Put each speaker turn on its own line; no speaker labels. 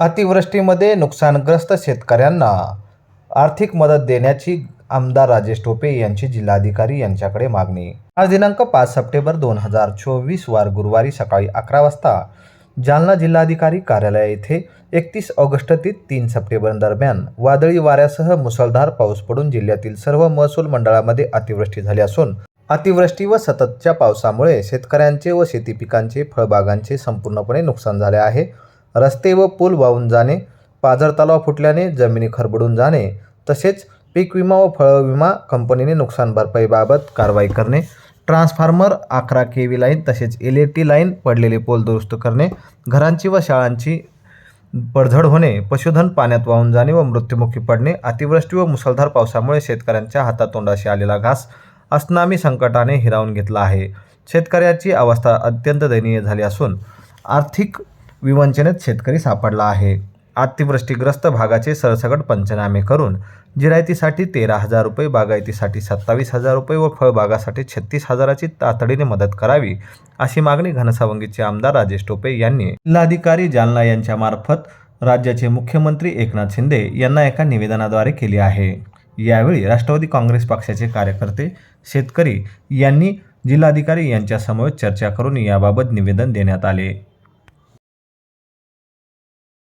अतिवृष्टीमध्ये नुकसानग्रस्त शेतकऱ्यांना आर्थिक मदत देण्याची आमदार राजेश टोपे यांची जिल्हाधिकारी यांच्याकडे मागणी. आज दिनांक पाच सप्टेंबर दोन हजार चोवीस वार गुरुवारी सकाळी अकरा वाजता जालना जिल्हाधिकारी कार्यालय येथे एकतीस ऑगस्ट ते तीन सप्टेंबर दरम्यान वादळी वाऱ्यासह मुसळधार पाऊस पडून जिल्ह्यातील सर्व महसूल मंडळामध्ये अतिवृष्टी झाली असून अतिवृष्टी व सततच्या पावसामुळे शेतकऱ्यांचे व शेती पिकांचे फळबागांचे संपूर्णपणे नुकसान झाले आहे. रस्ते व पूल वाहून जाणे पाझर तलाव फुटल्याने जमिनी खरबडून जाणे तसेच पीक विमा व फळ विमा कंपनीने नुकसान भरपाईबाबत कारवाई करणे ट्रान्सफॉर्मर अकरा के व्ही लाईन तसेच एल ए टी लाईन पडलेले पोल दुरुस्त करणे घरांची व शाळांची पडझड होणे पशुधन पाण्यात वाहून जाणे व मृत्युमुखी पडणे अतिवृष्टी व मुसळधार पावसामुळे शेतकऱ्यांच्या हातातोंडाशी आलेला घास अस्नामी संकटाने हिरावून घेतला आहे. शेतकऱ्याची अवस्था अत्यंत दयनीय झाली असून आर्थिक विवंचनेत शेतकरी सापडला आहे. अतिवृष्टीग्रस्त भागाचे सरसकट पंचनामे करून जिरायतीसाठी तेरा हजार रुपये बागायतीसाठी सत्तावीस हजार रुपये व फळबागासाठी छत्तीस हजाराची तातडीने मदत करावी अशी मागणी घनसावंगीचे आमदार राजेश टोपे यांनी जिल्हाधिकारी जालना यांच्यामार्फत राज्याचे मुख्यमंत्री एकनाथ शिंदे यांना एका निवेदनाद्वारे केली आहे. यावेळी राष्ट्रवादी काँग्रेस पक्षाचे कार्यकर्ते शेतकरी यांनी जिल्हाधिकारी यांच्यासमोर चर्चा करून याबाबत निवेदन देण्यात आले.